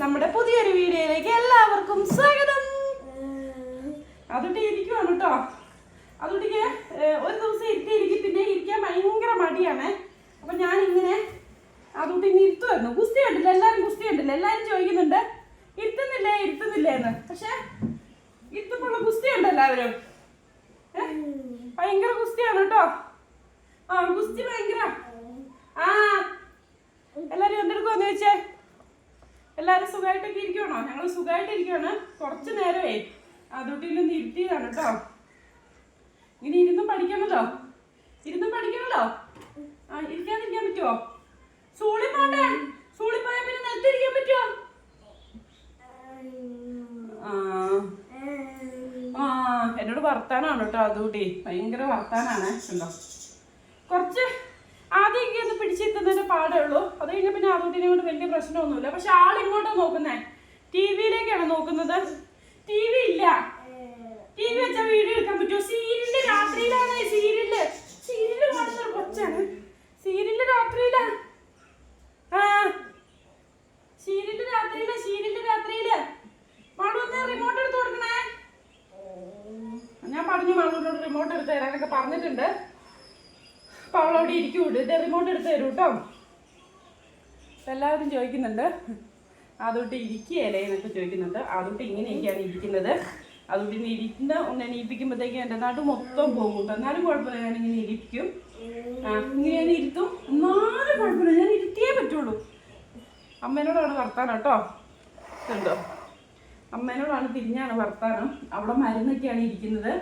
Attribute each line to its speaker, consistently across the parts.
Speaker 1: നമ്മുടെ പുതിയൊരു വീഡിയോയിലേക്ക് എല്ലാവർക്കും സ്വാഗതം. അതുകൊണ്ട് ഇരിക്കുവാണ് കേട്ടോ. അതുകൊണ്ടിക്ക് ഒരു ദിവസം ഇരുത്തിയിരിക്കും പിന്നെ ഇരിക്കാൻ ഭയങ്കര മടിയാണ്. അപ്പൊ ഞാൻ ഇങ്ങനെ അതുകൊണ്ട് ഇനി ഇരുത്തുമായിരുന്നു ഗുസ്തി കണ്ടില്ല എല്ലാവരും ഗുസ്തി കണ്ടില്ല എല്ലാവരും ചോദിക്കുന്നുണ്ട് ഇരുത്തുന്നില്ലേ ഇരുത്തുന്നില്ലേ എന്ന്? പക്ഷെ ഇരുത്തപ്പോൾ ഗുസ്തി ഉണ്ട് എല്ലാവരും? ഭയങ്കര ഗുസ്തിയാണ് കേട്ടോ. ആ ഗുസ്തി ഭയങ്കര. ആ എല്ലാരും എന്തെടുക്കുമെന്ന് ചോദിച്ചേ? എല്ലാരും സുഖമായിട്ടൊക്കെ ഇരിക്കുവാണോ? ഞങ്ങൾ സുഖമായിട്ട് ഇരിക്കുവാണ്. കുറച്ച് നേരമേ അതുട്ടിയിലൊന്ന് ഇരുത്തിയതാണ് കേട്ടോ ഇനി ഇരുന്നും പഠിക്കണല്ലോ. ഇരുന്നും പഠിക്കണല്ലോ. ആ ഇരിക്കാതിരിക്കാൻ പറ്റുമോ സൂളി പോണ്ടേ? സൂളി പോയാൽ പിന്നെ നിലത്തിരിക്കാൻ പറ്റുമോ ആ. എന്നോട് വർത്താനാണ് കേട്ടോ അതുകൂടി. ഭയങ്കര വർത്താനാണ്. കണ്ടോ? കുറച്ച് ആദ്യമൊക്കെ ഒന്ന് പിടിച്ചെത്തുന്നതിന്റെ പാടേ ഉള്ളൂ അത് കഴിഞ്ഞ പിന്നെ അതുകൊണ്ടിനെ കൊണ്ട് വലിയ പ്രശ്നമൊന്നുമില്ല. പക്ഷെ ആൾ ഇങ്ങോട്ടാണ് നോക്കുന്നേ. ടി വിയിലേക്കാണ് നോക്കുന്നത്. ടി വി ഇല്ല. ടി വി വെച്ചാൽ വീഡിയോ എടുക്കാൻ പറ്റുമോ? സീരിയൽ രാത്രിയിലാണ് സീരിയൽ സീരിയൽ കാണുന്ന കൊച്ചാണ്. സീരിയൽ രാത്രിയിലാ. ആ. സീരിയൽ രാത്രിയിലാ സീരിയൽ രാത്രിയിൽ. മാളു റിമോട്ട് എടുത്ത് കൊടുക്കണേ. ഞാൻ പറഞ്ഞു മാളൂനോട് റിമോട്ട് എടുത്ത് തരാനൊക്കെ പറഞ്ഞിട്ടുണ്ട്. അപ്പൊ അവളവിടെ ഇരിക്കൂട് റിമോട്ട് എടുത്ത് തരൂ കേട്ടോ എല്ലാവരും ചോദിക്കുന്നുണ്ട്. അതുകൊണ്ട് ഇരിക്കുകയല്ലേ എന്നൊക്കെ ചോദിക്കുന്നുണ്ട്. അതുകൊണ്ട് ഇങ്ങനെയൊക്കെയാണ് ഇരിക്കുന്നത്. അതുകൊണ്ട് ഇനി ഇരിക്കുന്ന ഒന്ന് എണീപ്പിക്കുമ്പോഴത്തേക്കും എന്റെ നാട് മൊത്തം പോകും എന്നാലും കുഴപ്പമില്ല ഞാനിങ്ങനെ ഇരിക്കും. ഇങ്ങനെ ഞാൻ ഇരുത്തും. എന്നാലും കുഴപ്പമില്ല ഞാൻ ഇരുത്തിയേ പറ്റുള്ളൂ. അമ്മേനോടാണ് വർത്താനം കേട്ടോ. ഉണ്ടോ അമ്മേനോടാണ് തിരിഞ്ഞാണ് വർത്താനം. അവിടെ മരുന്നൊക്കെയാണ് ഇരിക്കുന്നത്.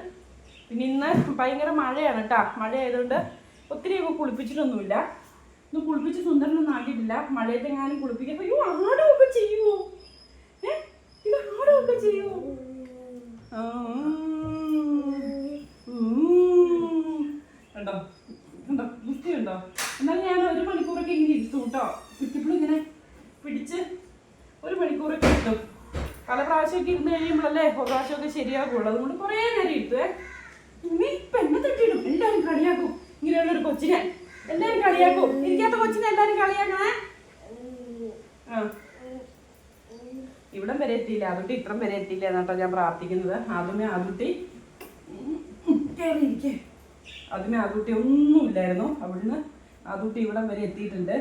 Speaker 1: പിന്നെ ഇന്ന് ഭയങ്കര മഴയാണ് കേട്ടോ. മഴ ആയതുകൊണ്ട് ഒത്തിരി കുളിപ്പിച്ചിട്ടൊന്നുമില്ല. ഇന്ന് കുളിപ്പിച്ച് സുന്ദരനൊന്നും ആക്കിയിട്ടില്ല. മഴയത്തെങ്ങാനും കുളിപ്പിക്കാൻ. അയ്യോ ആടുമൊക്കെ ചെയ്യുമോ ഏ? ഇത് ആടുമൊക്കെ ചെയ്യുമോ എന്നാലും ഞാൻ ഒരു മണിക്കൂറൊക്കെ ഇങ്ങനെ ഇരുത്തും കേട്ടോ. കുറ്റിപ്പിളും ഇങ്ങനെ പിടിച്ച് ഒരു മണിക്കൂറൊക്കെ ഇരുത്തും പല പ്രാവശ്യമൊക്കെ ഇരുന്ന് കഴിയുമ്പോഴല്ലേ പ്രാവശ്യമൊക്കെ ശരിയാകുള്ളൂ. അതുകൊണ്ട് കുറേ നേരം ഇരുത്തുവേ. ഇനി എന്നെ തട്ടിയിടും. എല്ലാവരും കളിയാക്കും. ഇങ്ങനെയുള്ള ഒരു കൊച്ചിനെ. എല്ലാവരും കളിയാക്കൂ. ഇരിക്കാത്ത കൊച്ചിനെ എല്ലാരും കളിയാക്കണേ. ആ. ഇവിടം വരെ എത്തിയില്ല. അതുട്ടി ഇത്രം വരെ എത്തിയില്ല എന്നാട്ടോ ഞാൻ പ്രാർത്ഥിക്കുന്നത്. ആദ്യമേ അതുട്ടി കയറിയിരിക്കേ ആദ്യമേ ഒന്നും ഒന്നുമില്ലായിരുന്നു അവിടുന്ന് അതുട്ടി ഇവിടം വരെ എത്തിയിട്ടുണ്ട്.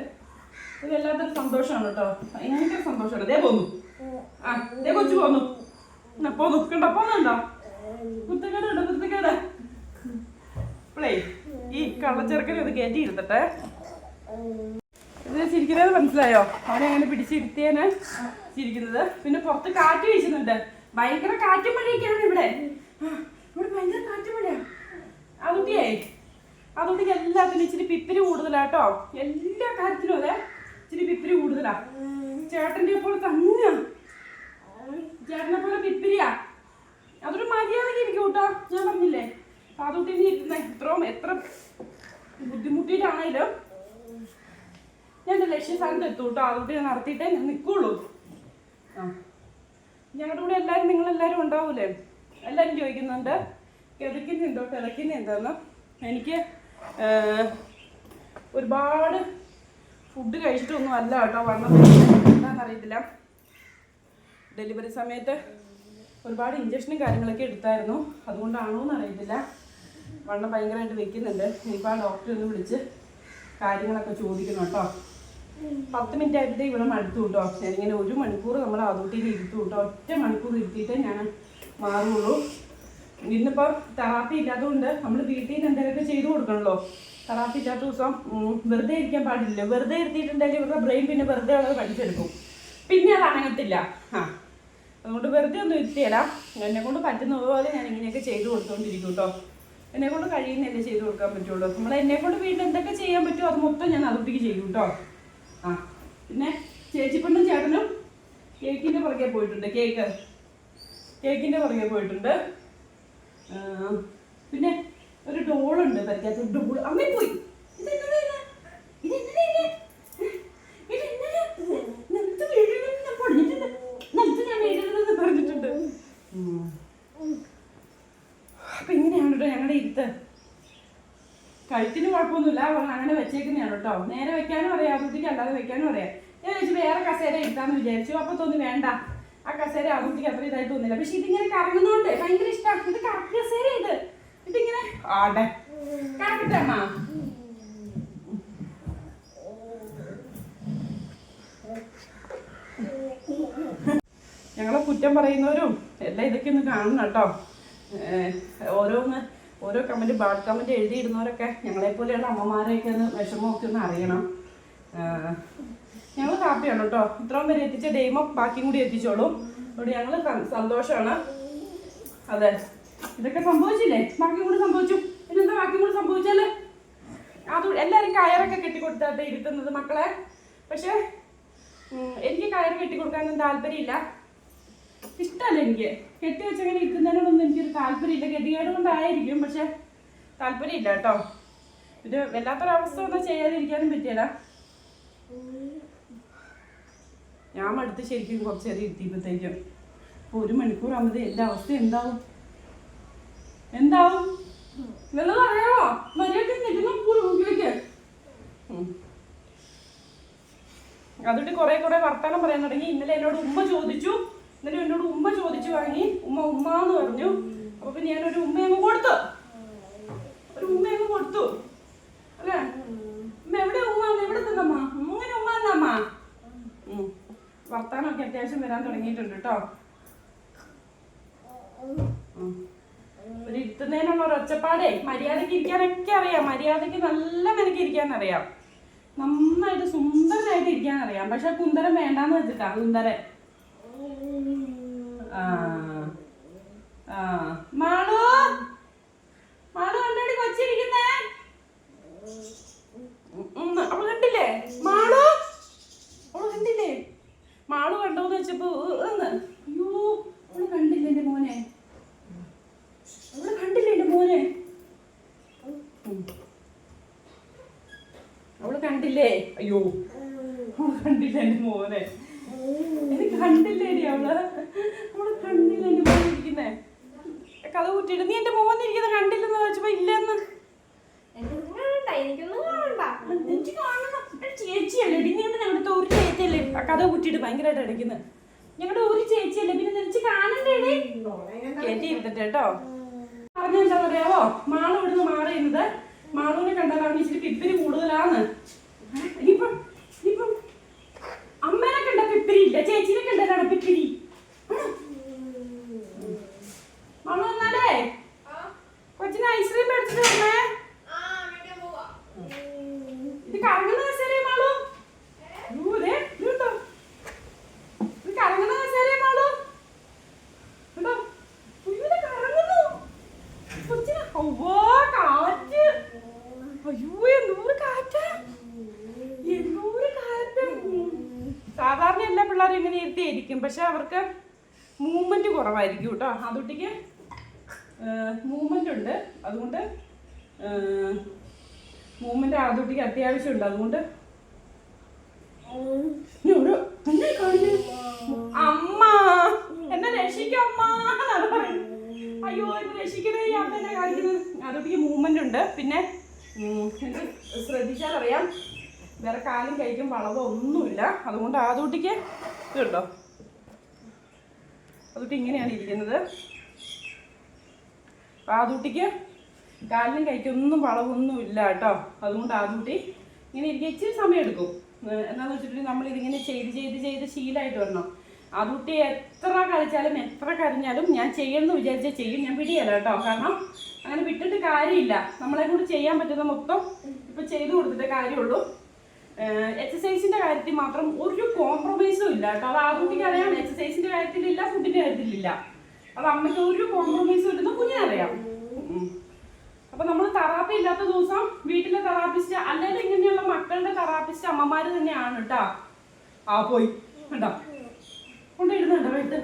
Speaker 1: ഇത് വല്ലാത്തൊരു സന്തോഷമാണ് കേട്ടോ ഭയങ്കര സന്തോഷമാണ് ഇതേ പോന്നു. ആ ഇതേ കൊച്ചു പോന്നു. പോന്നു കണ്ടോ പോന്നുണ്ടോ. കുത്തക്കേട് കേട്ടോ കുത്തക്കേട്. ഇപ്പളേ ഈ കള്ളച്ചെറുക്കനെ ഒന്ന് കയറ്റി ഇരുത്തട്ടെ ഇത് ചിരിക്കുന്നത് മനസ്സിലായോ? അവനെ അങ്ങനെ പിടിച്ചിരുത്തിയാണ് ചിരിക്കുന്നത്. പിന്നെ പുറത്ത് കാറ്റ് വീശുന്നുണ്ട്. ഭയങ്കര കാറ്റും മഴയൊക്കെയാണ് ഇവിടെ. ഇവിടെ ഭയങ്കര കാറ്റും മഴ അതുകൊണ്ടേ അതുകൊണ്ട് എല്ലാത്തിനും ഇച്ചിരി പിപ്പിരി കൂടുതലാട്ടോ എല്ലാ കാര്യത്തിലും അതെ ഇച്ചിരി പിപ്പിരി കൂടുതലാ. ചേട്ടന്റെ പോലെ തന്നെയാ. ചേട്ടനെ പോലെ പിപ്പിരിയാ. അതൊരു മര്യാദയ്ക്ക് ഇരിക്കും കേട്ടോ. ഞാൻ പറഞ്ഞില്ലേ? അതുകൊണ്ട് ഇരുന്ന എത്രയും എത്ര ബുദ്ധിമുട്ടിയിട്ടാണേലും ഞാൻ എന്റെ ലക്ഷ്യസ്ഥാനത്ത് എത്തും കേട്ടോ അതുകൊണ്ട് ഞാൻ നടത്തിയിട്ടേ ഞാൻ നിൽക്കുള്ളൂ. ആ. ഞങ്ങളുടെ കൂടെ എല്ലാവരും നിങ്ങളെല്ലാവരും ഉണ്ടാവൂലേ? എല്ലാവരും ചോദിക്കുന്നുണ്ട് കിതയ്ക്കുന്നുണ്ടോ കിതയ്ക്കുന്നുണ്ടോന്ന് എനിക്ക് ഒരുപാട് ഫുഡ് കഴിച്ചിട്ടൊന്നും അല്ല കേട്ടോ വണ്ണം എന്താണെന്നറിയത്തില്ല ഡെലിവറി സമയത്ത് ഒരുപാട് ഇഞ്ചക്ഷനും കാര്യങ്ങളൊക്കെ എടുത്തായിരുന്നു. അതുകൊണ്ടാണോ എന്ന് അറിയത്തില്ല. വണ്ണം ഭയങ്കരമായിട്ട് വെക്കുന്നുണ്ട്. ഇനിയിപ്പോൾ ആ ഡോക്ടറെ ഒന്ന് വിളിച്ച് കാര്യങ്ങളൊക്കെ ചോദിക്കണം കേട്ടോ. പത്ത് മിനിറ്റ് ആയിട്ട് ഇവിടെ മടുത്തു കേട്ടോ. ഞാനിങ്ങനെ ഒരു മണിക്കൂർ നമ്മൾ അതോട്ടിയിൽ ഇരുത്തു കേട്ടോ. ഒറ്റ മണിക്കൂർ ഇരുത്തിയിട്ടേ ഞാൻ മാറുള്ളൂ. ഇന്നിപ്പോൾ തെറാപ്പി ഇല്ലാത്തതുകൊണ്ട് നമ്മൾ വീട്ടിൽ നിന്ന് എന്തെങ്കിലുമൊക്കെ ചെയ്തു കൊടുക്കണല്ലോ. തെറാപ്പി ഇല്ലാത്ത ദിവസം വെറുതെ ഇരിക്കാൻ പാടില്ല. വെറുതെ ഇരുത്തിയിട്ടുണ്ടെങ്കിൽ ഇവരുടെ ബ്രെയിൻ പിന്നെ വെറുതെ ഉള്ളത് പഠിച്ചെടുക്കും പിന്നെ അത് അനങ്ങത്തില്ല. ആ അതുകൊണ്ട് വെറുതെ ഒന്നും ഇരുത്തിയല്ല. എന്നെ കൊണ്ട് പറ്റുന്ന പോലെ ഞാൻ ഇങ്ങനെയൊക്കെ ചെയ്തു കൊടുത്തുകൊണ്ടിരിക്കും കേട്ടോ. എന്നെ കൊണ്ട് കഴിയുന്നല്ലേ ചെയ്ത് കൊടുക്കാൻ പറ്റുള്ളൂ. നമ്മൾ എന്നെ കൊണ്ട് വീട്ടിൽ എന്തൊക്കെ ചെയ്യാൻ പറ്റുമോ അത് മൊത്തം ഞാൻ അതുട്ടിക്ക് ചെയ്യും കേട്ടോ ആ പിന്നെ ചേച്ചിപ്പണ്ണും ചേട്ടനും കേക്കിന്റെ പുറകെ പോയിട്ടുണ്ട്. കേക്ക് കേക്കിന്റെ പുറകെ പോയിട്ടുണ്ട്. പിന്നെ ഒരു ഡോളുണ്ട് പറ്റാത്ത ഡോൾ അങ്ങനെ പോയി ഇതെന്നതാ ഇത്? ഇതെന്നതാ ഇത്? ഇതെന്നതാ? നിലത്ത് വീഴരുതെന്ന് ഞാൻ പറഞ്ഞിട്ടുണ്ട്. നിലത്ത് ഞാൻ വീഴരുതെന്ന് പറഞ്ഞിട്ടുണ്ട് ഉം. അപ്പൊ ഇങ്ങനെയാണ് കേട്ടോ ഞങ്ങളുടെ ഇരുത്ത് കഴുത്തിന് കുഴപ്പമൊന്നുമില്ല. അങ്ങനെ വെച്ചേക്കുന്നതാണ് കേട്ടോ. നേരെ വെക്കാനും അറിയാം കുട്ടിക്ക് അല്ലാതെ വെക്കാനും അറിയാം. ഞാൻ വെച്ച് വേറെ കസേര എടുത്താന്ന് വിചാരിച്ചു. അപ്പൊ തോന്നി വേണ്ട. ആ കസേര ആകുട്ടിക്ക് അത്ര ഇതായി തോന്നില്ല. പക്ഷെ ഇതിങ്ങനെ കറങ്ങുന്നോണ്ട് ഭയങ്കര ഇഷ്ടമാണ് ഇത് കറക്റ്റ് കസേര ഇത്. ഇതിങ്ങനെ ആടെ. കറക്കട്ടെ അമ്മ. ഞങ്ങളെ കുറ്റം പറയുന്നവരും എല്ലാം ഇതൊക്കെ ഒന്ന് കാണണം കേട്ടോ. ഓരോന്ന് ഓരോ കമന്റ് ബാഡ് കമന്റ് എഴുതിയിടുന്നവരൊക്കെ ഞങ്ങളെപ്പോലെയുള്ള അമ്മമാരെയൊക്കെ ഒന്ന് വിഷമമൊക്കെ ഒന്ന് അറിയണം. ഞങ്ങൾ ഹാപ്പിയാണ് കേട്ടോ. ഇത്രയും പേര് എത്തിച്ച ഡെയിമോ ബാക്കിയും കൂടി എത്തിച്ചോളൂ. അതുകൊണ്ട് ഞങ്ങൾ സന്തോഷമാണ് അതെ. ഇതൊക്കെ സംഭവിച്ചില്ലേ? ബാക്കിയും കൂടി സംഭവിച്ചു. പിന്നെന്താ ബാക്കിയും കൂടി സംഭവിച്ചാൽ? അത് എല്ലാവരും കയറൊക്കെ കെട്ടിക്കൊടുത്താട്ടെ ഇരുത്തുന്നത് മക്കളെ. പക്ഷേ എനിക്ക് കയറ് കെട്ടിക്കൊടുക്കാനൊന്നും താല്പര്യമില്ല. ഇഷ്ടമല്ല എനിക്ക്. കെട്ടി വെച്ചങ്ങനെ ഇരിക്കുന്നതിനോടൊന്നും എനിക്കൊരു താല്പര്യമില്ല. ഗതികേട് കൊണ്ടായിരിക്കും പക്ഷെ താല്പര്യമില്ല കേട്ടോ. ഇത് വല്ലാത്തൊരവസ്ഥ ഒന്നും ചെയ്യാതിരിക്കാനും പറ്റിയല്ല ഞാൻ മടുത്ത് ശരിക്കും കുറച്ച് നേരം ഇരുത്തിയപ്പോഴത്തേക്കും അപ്പോൾ ഒരു മണിക്കൂർ എല്ലാ അവസ്ഥ എന്താവും? എന്താവും? വല്ലതും അറിയാമോ മര്യാദ അതുകൊണ്ട് കുറെ കുറെ വർത്തമാനം പറയാൻ തുടങ്ങി. ഇന്നലെ എന്നോട് ഉമ്മ ചോദിച്ചു ഇന്നലെ എന്നോട് ഉമ്മ ചോദിച്ചു വാങ്ങി. ഉമ്മ ഉമ്മ എന്ന് പറഞ്ഞു. അപ്പൊ പിന്നെ ഞാൻ ഒരു ഉമ്മയമ്മ കൊടുത്തു. ഒരു ഉമ്മയമ്മ കൊടുത്തു. അല്ലേ? ഉമ്മ എവിടെ ഉമ്മ? എവിടെ തന്നമ്മ അങ്ങനെ ഉമ്മ എന്നമ്മ വർത്താനൊക്കെ അത്യാവശ്യം വരാൻ തുടങ്ങിയിട്ടുണ്ട് കേട്ടോ. ഒരു ഇരുത്തുന്നതിനുള്ള ഒരു ഒച്ചപ്പാടേ. മര്യാദയ്ക്ക് ഇരിക്കാനൊക്കെ അറിയാം. മര്യാദയ്ക്ക് നല്ല നിനക്ക് ഇരിക്കാൻ അറിയാം നന്നായിട്ട് സുന്ദരനായിട്ട് ഇരിക്കാൻ അറിയാം പക്ഷെ കുന്തരം വേണ്ടാന്ന് വെച്ചിട്ടാ കുന്തരൻ. ആ. ആ. മാളു? മാളു കണ്ടോടി കൊച്ചിരിക്കുന്നേ? ഉം, അവൾ കണ്ടില്ലേ? മാളു? അവൾ കണ്ടില്ലേ? മാളു കണ്ടോന്ന് വെച്ചപ്പോ അയ്യോ അവൾ കണ്ടില്ലേ എന്റെ മോനെ? അവൾ കണ്ടില്ലേ എന്റെ മോനെ? അവൾ കണ്ടില്ലേ? അയ്യോ അവൾ കണ്ടില്ലേ എന്റെ മോനെ എനിക്ക് കണ്ടില്ലേടി അവൾ അവൾ കണ്ടില്ല എന്റെ മോൻ ഇരിക്കുന്നേ കഥ കൂട്ടിയിട്ട് നീ എന്റെ മോൻ ഇരിക്കുന്നത് കണ്ടില്ലെന്ന് വെച്ചപ്പോ ഇല്ലെന്ന്. ചേച്ചിയല്ലേ? ഞങ്ങളുടെ ഞങ്ങളുടെ ഒരു ചേച്ചിയല്ലേ? ആ കഥ കൂട്ടിയിട്ട് ഭയങ്കരമായിട്ട് അടിക്കുന്നത് ഞങ്ങളുടെ ഒരു ചേച്ചിയല്ലേ? പിന്നെ നിനച്ച് കാണണ്ടേ കേട്ടി ഇരുന്നിട്ട് കേട്ടോ. പറഞ്ഞെന്താ പറയാവോ മാൾ ഇവിടുന്ന് മാറിയുന്നത് മാളുവിനെ കണ്ടാൽ അവന് ഇച്ചിരി പിപ്പിരി കൂടുതലാണ് ഇനിയിപ്പം ഇനിയിപ്പം അമ്മേനെ കണ്ട പിപ്പിരി ഇല്ല ചേച്ചിനെ കണ്ടാലാണ് പിപ്പിരി മാളു വന്നാലേ കൊച്ചിന് ഐസ്ക്രീം എടുത്തിട്ട് വന്നേ ഇത് കറങ്ങുന്ന കസേരയെ മാളു അയ്യോ, ദേ, ഇത് കണ്ടോ? ഇത് കറങ്ങുന്ന കസേരയെ മാളു കണ്ടോ? അയ്യോ, ഇത് കറങ്ങുന്നു. കൊച്ചിന് ഔവ്വ, കാറ്റ്. അയ്യോ, എന്തോരം കാറ്റ് എന്തോരം കാറ്റ്. സാധാരണ എല്ലാ പിള്ളേരും ഇങ്ങനെ ഇരുത്തിയിരിക്കും പക്ഷെ അവർക്ക് മൂവ്മെന്റ് കുറവായിരിക്കും കേട്ടോ അതുട്ടിക്ക് മൂവ്മെന്റ് ഉണ്ട് അതുകൊണ്ട് മൂവ്മെന്റ് ആദ്യട്ടിക്ക് അത്യാവശ്യമുണ്ട് അതുകൊണ്ട്. അമ്മ എന്നെ രക്ഷിക്കും അമ്മ. അയ്യോ ഇത് രക്ഷിക്കണേ ഈ കാണിക്കുന്നത്. ആദ്യകുട്ടിക്ക് മൂവ്മെന്റ് ഉണ്ട്. പിന്നെ ശ്രദ്ധിച്ചാൽ അറിയാം വേറെ കാലും കൈക്കും വളവോ ഒന്നുമില്ല. അതുകൊണ്ട് ആദൂട്ടിക്ക് ഇതുണ്ടോ? അതുകുട്ടി ഇങ്ങനെയാണ് ഇരിക്കുന്നത്. ആദൂട്ടിക്ക് കാലിനും കൈക്കൊന്നും വളവൊന്നും ഇല്ല കേട്ടോ. അതുകൊണ്ട് ആദൂട്ടി ഇങ്ങനെ ഇരിക്കാൻ ഇച്ചിരി സമയം എടുക്കും. എന്താണെന്ന് വെച്ചിട്ടുണ്ടെങ്കിൽ നമ്മൾ ഇതിങ്ങനെ ചെയ്ത് ചെയ്ത് ചെയ്ത് ശീലമായിട്ട് വരണം. ആദൂട്ടി എത്ര കളിച്ചാലും എത്ര കരഞ്ഞാലും ഞാൻ ചെയ്യുമെന്ന് വിചാരിച്ചാൽ ചെയ്യും. ഞാൻ പിടിയല്ല കേട്ടോ. കാരണം അങ്ങനെ വിട്ടിട്ട് കാര്യമില്ല. നമ്മളെ കൂടി ചെയ്യാൻ പറ്റുന്ന മൊത്തം ഇപ്പം ചെയ്തു കൊടുത്തിട്ടേ കാര്യമുള്ളൂ. എക്സസൈസിന്റെ കാര്യത്തിൽ മാത്രം ഒരു കോംപ്രമൈസും ഇല്ല കേട്ടോ. അത് ആ കുട്ടിക്ക് അറിയാം. എക്സസൈസിന്റെ കാര്യത്തിലില്ല ഫുഡിന്റെ കാര്യത്തിലില്ല. അത് അമ്മയ്ക്ക് ഒരു കോംപ്രമൈസും ഇല്ലെന്ന് കുഞ്ഞിനറിയാം അപ്പൊ നമ്മൾ തെറാപ്പി ഇല്ലാത്ത ദിവസം വീട്ടിലെ തെറാപ്പിസ്റ്റ് അല്ലെങ്കിൽ ഇങ്ങനെയുള്ള മക്കളുടെ തെറാപ്പിസ്റ്റ് അമ്മമാര് തന്നെയാണ് കേട്ടോ. ആ പോയി. കണ്ടോ? കൊണ്ടിടുന്നുണ്ടോ വീട്ട്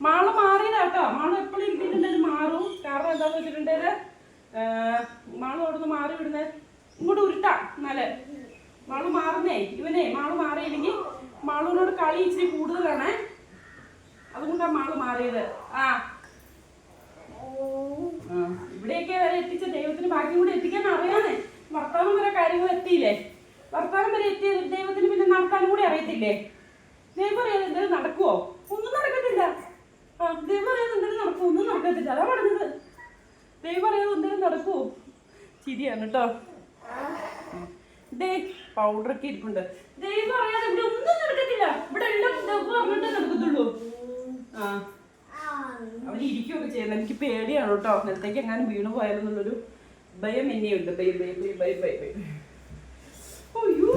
Speaker 1: മാള ആ മാൾ എപ്പോഴും ഇരിക്കുന്നുണ്ടെങ്കിൽ മാറും. കാരണം എന്താന്ന് വെച്ചിട്ടുണ്ടെങ്കിൽ മാൾ അവിടുന്ന് മാറി വിടുന്നത് ഇങ്ങോട്ട് ഉരുട്ടാ എന്നാൽ. മാൾ മാറുന്നേ ഇവനെ മാൾ മാറിയില്ലെങ്കിൽ മാളുവിനോട് കളി ഇച്ചിരി കൂടുതലാണ്. അതുകൊണ്ടാണ് മാൾ മാറിയത്. ആ. ഇവിടെയൊക്കെ വരെ എത്തിച്ച ദൈവത്തിന് ബാക്കി കൂടി എത്തിക്കാൻ അറിയാനേ വർത്താനം വരെ കാര്യങ്ങൾ എത്തിയില്ലേ? ഭർത്താവ് വരെ എത്തിയ ദൈവത്തിന് പിന്നെ നടത്താനും കൂടി അറിയത്തില്ലേ? ദൈവം അറിയാതെ എന്തെങ്കിലും നടക്കുവോ? ഒന്നും നടക്കത്തില്ല. ആ ദൈവം അറിയാതെ എന്തെങ്കിലും നടക്കുവോ? ഒന്നും നടക്കത്തില്ല. അതാ പറഞ്ഞത്. ദൈവം അറിയാതെ എന്തെങ്കിലും നടക്കുവോ? ശരിയാണ് കേട്ടോ പൗഡർ പൗഡറൊക്കെ ഇരിപ്പുണ്ട്. ദൈവം അറിയാതെ ഇവിടെ ഒന്നും നടക്കത്തില്ല. ഇവിടെ എല്ലാം ദൈവം നടക്കത്തുള്ളൂ. ആ. അവൻ ഇരിക്കുകയൊക്കെ ചെയ്യുന്നത്. എനിക്ക് പേടിയാണ് കേട്ടോ നിലത്തേക്ക് എങ്ങാനും വീണു പോയാലെന്നുള്ളൊരു ഭയം എന്നെയുണ്ട് ഭയം ഭയം ഭയം ഭയം ഭയം ഭയം. അയ്യോ.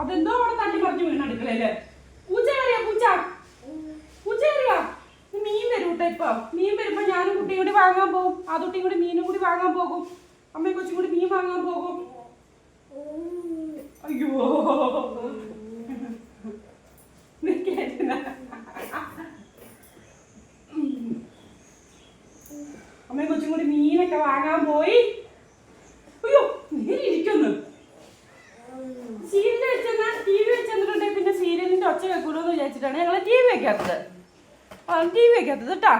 Speaker 1: അതെന്തോ അവിടെ തട്ടി പറഞ്ഞു വീണ് അടുക്കളയിൽ പൂച്ച കയറിയാ പൂച്ച? പൂച്ച കയറിയാ? ഇത് മീൻ വരും കേട്ടോ ഇപ്പൊ. മീൻ വരുമ്പോ ഞാനും കുട്ടിയും കൂടി വാങ്ങാൻ പോകും. ആ കുട്ടിയും കൂടി മീനും കൂടി വാങ്ങാൻ പോകും. അമ്മയും കൊച്ചും കൂടി മീൻ വാങ്ങാൻ പോകും. അയ്യോ. നിൽക്കേറ്റില്ല അമ്മയും കൊച്ചും കൂടി മീനൊക്കെ വാങ്ങാൻ പോയി. അയ്യോ നീ ഇരിക്കുന്നു. സീരിയൽ വെച്ചെന്നാ ടി വി വെച്ചെന്നിട്ടുണ്ടെങ്കിൽ പിന്നെ സീരിയലിന്റെ ഒച്ച വെക്കൂലോ എന്ന് വിചാരിച്ചിട്ടാണ് ഞങ്ങൾ ടി വി വെക്കാത്തത്. ആ ടി വി വെക്കാത്തത് കേട്ടാ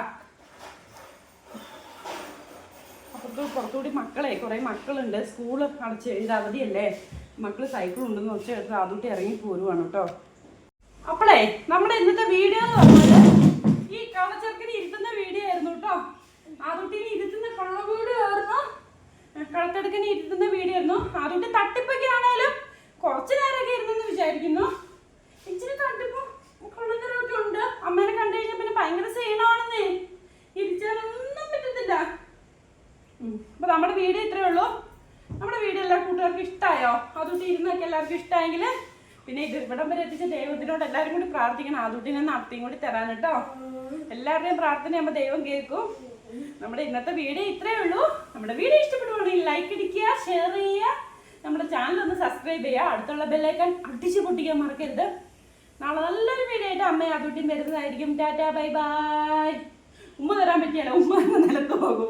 Speaker 1: അപ്പുറത്ത് പുറത്തുകൂടി മക്കളെ കുറേ മക്കളുണ്ട്. സ്കൂൾ അടച്ച് ഇത് അവധിയല്ലേ? മക്കൾ സൈക്കിൾ ഉണ്ടെന്ന് വെച്ച് എടുത്ത് അതോട്ട് ഇറങ്ങി പോരുവാണ് കേട്ടോ അപ്പോളേ നമ്മുടെ ഇന്നത്തെ വീഡിയോ എന്ന് പറഞ്ഞാൽ ഈ കളച്ചെറുക്കനെ ഇരുത്തുന്ന വീഡിയോ ആയിരുന്നു കേട്ടോ ആദുട്ടിനെ ഇരുത്തുന്ന കള്ളവീട് ആയിരുന്നു. കളത്തെടുക്കനെ ഇരുത്തുന്ന വീടായിരുന്നു. ആദ്യത്തെ തട്ടിപ്പൊക്കെ ആണേലും കുറച്ചു നേരമൊക്കെ ഇരുന്നെന്ന് വിചാരിക്കുന്നു. ഇച്ചിരി കണ്ടിപ്പോ കള്ളത്തരമൊക്കെ ഉണ്ട്. അമ്മേനെ കണ്ടു കഴിഞ്ഞാൽ പിന്നെ ഭയങ്കര സീനാണെന്നേ. ഇരിച്ചാലൊന്നും പറ്റത്തില്ല. അപ്പൊ നമ്മുടെ വീട് ഇത്രേ ഉള്ളൂ. നമ്മുടെ വീട് എല്ലാ കൂട്ടുകാർക്കും ഇഷ്ടമായോ അതുകൊണ്ട് ഇരുന്നൊക്കെ എല്ലാവർക്കും ഇഷ്ടമായെങ്കിൽ പിന്നെ ഇത് ഇവിടം വരെ എത്തിച്ച ദൈവത്തിനോട് എല്ലാവരും കൂടി പ്രാർത്ഥിക്കണം. ആദ്യത്തിനെ നടത്തിയും കൂടി തരാൻ കേട്ടോ. എല്ലാവരുടെയും പ്രാർത്ഥന ദൈവം കേൾക്കും. നമ്മുടെ ഇന്നത്തെ വീഡിയോ ഇത്രയേ ഉള്ളൂ. നമ്മുടെ വീഡിയോ ഇഷ്ടപ്പെടുവാണെങ്കിൽ ലൈക്ക് അടിക്കുക ഷെയർ ചെയ്യുക. നമ്മുടെ ചാനൽ ഒന്ന് സബ്സ്ക്രൈബ് ചെയ്യുക. അടുത്തുള്ള ബെല്ലൈക്കൻ അടിച്ചു പൊട്ടിക്കാൻ മറക്കരുത്. നാളെ നല്ലൊരു വീഡിയോ ആയിട്ട് അമ്മയും അതുട്ടിയും വരുന്നതായിരിക്കും. ടാറ്റാ ബൈ ബൈ ഉമ്മ തരാൻ പറ്റിയല്ല ഉമ്മ നിലത്ത് പോകും.